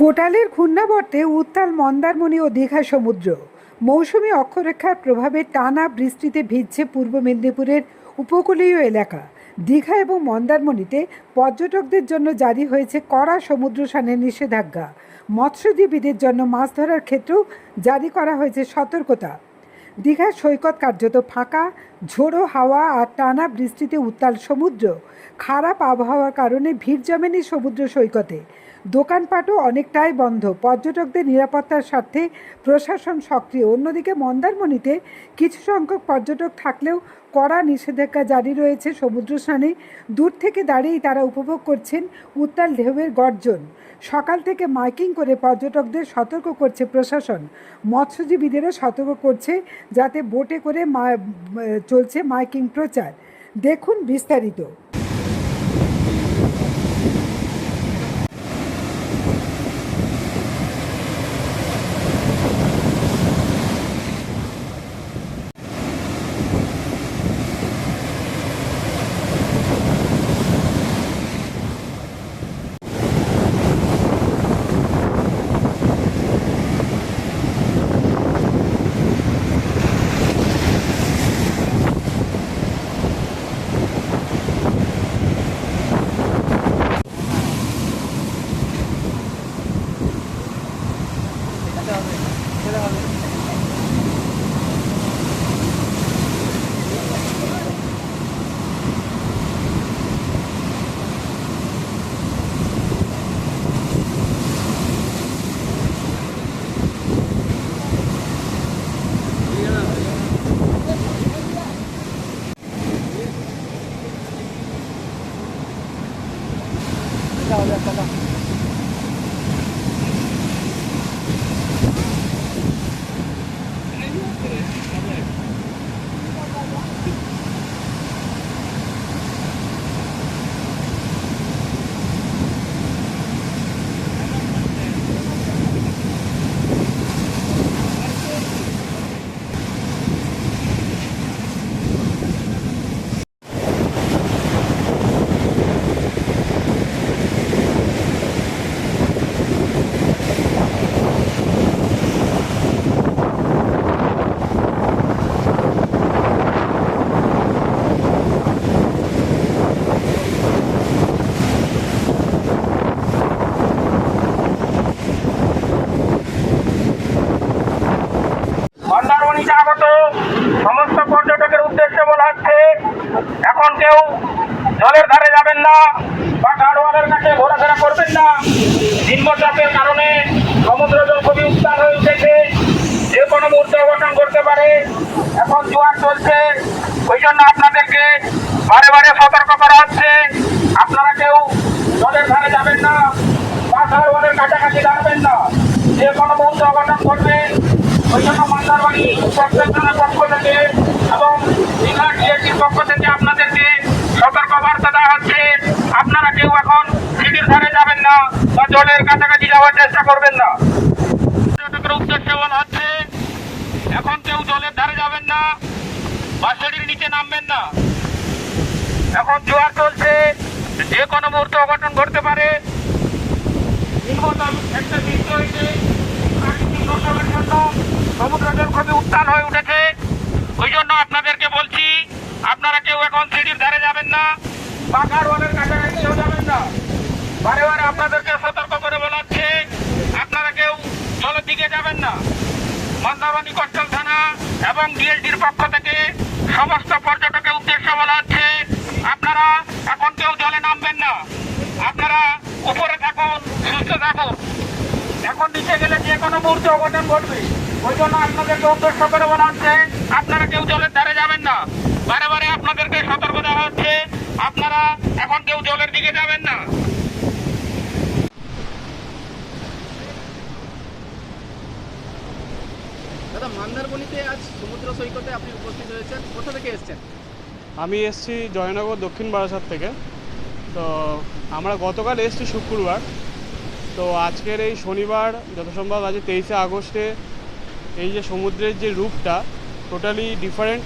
কোটালের ঘূর্ণাবর্তে উত্তাল মন্দারমণি ও দীঘা সমুদ্র। মৌসুমি অক্ষরেখার প্রভাবে টানা বৃষ্টিতে ভিজছে পূর্ব মেদিনীপুরের উপকূলীয় এলাকা। দীঘা এবং মন্দারমণিতে পর্যটকদের জন্য জারি হয়েছে কড়া সমুদ্র স্নানের নিষেধাজ্ঞা। মৎস্যজীবীদের জন্য মাছ ধরার ক্ষেত্রেও জারি করা হয়েছে সতর্কতা। দীঘার সৈকত কার্যত ফাঁকা ঝোড়ো হাওয়া আর টানা বৃষ্টিতে উত্তাল সমুদ্র। খারাপ আবহাওয়ার কারণে ভিড় জমেনি সমুদ্র সৈকতে। দোকানপাটও অনেকটাই বন্ধ। পর্যটকদের নিরাপত্তার স্বার্থে প্রশাসন সক্রিয়। অন্যদিকে মন্দারমণিতে কিছু সংখ্যক পর্যটক থাকলেও কড়া নিষেধাজ্ঞা জারি রয়েছে সমুদ্র স্নানে। দূর থেকে দাঁড়িয়েই তারা উপভোগ করছেন উত্তাল ঢেউয়ের গর্জন। সকাল থেকে মাইকিং করে পর্যটকদের সতর্ক করছে প্রশাসন। মৎস্যজীবীদেরও সতর্ক করছে যাতে বোটে করে চলছে মাইকিং প্রচার। দেখুন বিস্তারিত। এখন কেউ জলের ধারে যাবেন না, বা গাড়োয়ালের কাছে ঘোরাফেরা করবেন না। নিম্নচাপের কারণে সমুদ্র জল খুবই উত্তাল হয়ে উঠেছে। যে কোনো মুহূর্তে অবসান করতে পারে। এখন জোয়ার চলছে। ওই জন্য আপনাদেরকে বারে বারে সতর্ক করা হচ্ছে। আপনারা কেউ জলের ধারে যাবেন না, বা গাড়োয়ালের কাছাকাছি দাঁড়াবেন না। যে কোনো মুহূর্তে অঘটন ঘটবে। ওই জন্য মন্দারবাড়ি পক্ষ থেকে এবং দীঘা ডিএসির পক্ষ থেকে আপনাদেরকে সতর্ক বার্তা দেওয়া হচ্ছে। আপনারা কেউ এখন সিটির ধারে যাবেন না বা জলের কাছাকাছি যাওয়ার চেষ্টা করবেন না। পর্যটকের উদ্দেশ্যে বলা হচ্ছে, এখন কেউ জলের ধারে যাবেন না বা সিঁড়ির নিচে নামবেন না। এখন জোয়ার চলছে, যে কোনো মুহূর্তে অঘটন ঘটতে পারে। একটা দুর্যোগের জন্য সমুদ্র জল খুবই উত্তাল হয়ে উঠেছে। ওই জন্য আপনাদেরকে বলছি আপনারা কেউ এখন সিঁড়ির ধারে যাবেন না পাখার ওয়ালের কাছাকাছিও যাবেন না। বারে বারে আপনাদেরকে সতর্ক করে বলাচ্ছে, আপনারা কেউ জলের দিকে যাবেন না। মন্দারমণি কোস্টাল থানা এবং ডিএলটির পক্ষ থেকে সমস্ত পর্যটকের উদ্দেশ্যে বলা হচ্ছে আপনারা এখন কেউ জলে নামবেন না। আপনারা উপরে থাকুন, সুস্থ থাকুন। এখন নিচে গেলে যে কোনো মুহূর্তে অঘটন ঘটবে। ওই জন্য আপনাদেরকে উদ্দেশ্য করে বলা হচ্ছে আপনারা কেউ জলের ধারে যাবেন না। বারে বারে আপনাদেরকে সতর্ক দেওয়া হচ্ছে। আপনারা এখন কেউ জলের দিকে যাবেন না। দাদা মন্দারমণিতে আজ সমুদ্র সৈকতে আপনি উপস্থিত হয়েছেন। কোথা থেকে এসেছেন? আমি এসছি জয়নগর দক্ষিণ বারাসাত থেকে। তো আমরা গতকাল এসেছি শুক্রবার। তো আজকের এই শনিবার যত সম্ভব আজ তেইশে আগস্টে এই যে সমুদ্রের যে রূপটা টোটালি ডিফারেন্ট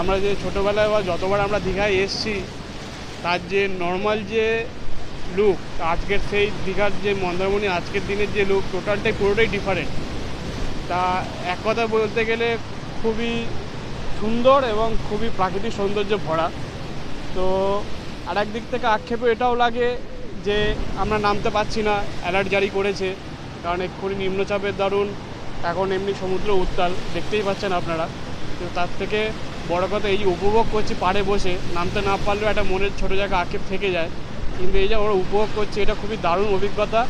আমরা যে ছোটোবেলায় বা যতবার আমরা দীঘায় এসেছি, তার যে নর্মাল যে লুক আজকের সেই দীঘার যে মন্দারমণি, আজকের দিনের যে লুক টোটালটাই পুরোটাই ডিফারেন্ট তা এক কথা বলতে গেলে খুবই সুন্দর এবং খুবই প্রাকৃতিক সৌন্দর্য ভরা। তো আর একদিক থেকে আক্ষেপও এটাও লাগে যে আমরা নামতে পারছি না অ্যালার্ট জারি করেছে, কারণ এক্ষুনি নিম্নচাপের দারুণ, এখন এমনি সমুদ্র উত্তাল, দেখতেই পাচ্ছেন আপনারা। তো তার থেকে বড় কথা এই যে উপভোগ করছি পাড়ে বসে নামতে না পারলেও একটা মনের ছোটো জায়গা আক্ষেপ থেকে যায়। কিন্তু এই যে ওরা উপভোগ করছে এটা খুবই দারুণ অভিজ্ঞতা।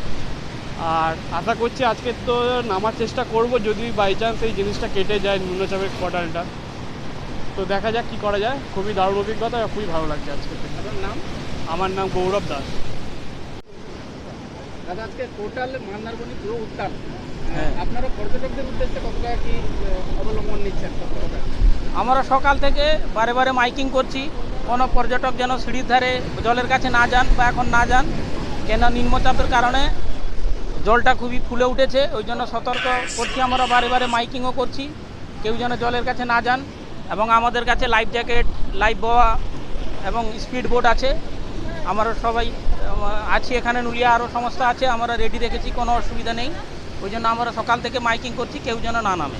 আর আশা করছি আজকে তো নামার চেষ্টা করব যদি বাই চান্স এই জিনিসটা কেটে যায় নিম্নচাপের কোয়ার্টারটা তো দেখা যাক কী করা যায়। খুবই দারুণ অভিজ্ঞতা আর খুবই ভালো লাগছে আজকে আপনার নাম? আমার নাম গৌরব দাস। দাদা আজকে টোটাল মন্দারমণি পুরো উত্তাল। হ্যাঁ। আপনারা পর্যটকদের উদ্দেশ্যে কতটা কি অবলম্বন নিচ্ছেন? কতটা? আমরা সকাল থেকে বারে বারে মাইকিং করছি। কোনো পর্যটক যেন সিঁড়ির ধারে জলের কাছে না যান বা এখন না যান, কেন নিম্নচাপের কারণে জলটা খুবই ফুলে উঠেছে, ওই জন্য সতর্ক করছি আমরা, বারে বারে মাইকিংও করছি, কেউ যেন জলের কাছে না যান এবং আমাদের কাছে লাইফ জ্যাকেট, লাইফ বোয়া এবং স্পিড বোট আছে। আমরা সবাই আছি এখানে, নুলিয়া আরও সংস্থা আছে, আমরা রেডি রেখেছি কোনো অসুবিধা নেই। ওই জন্য আমরা সকাল থেকে মাইকিং করছি, কেউ যেন না নামে।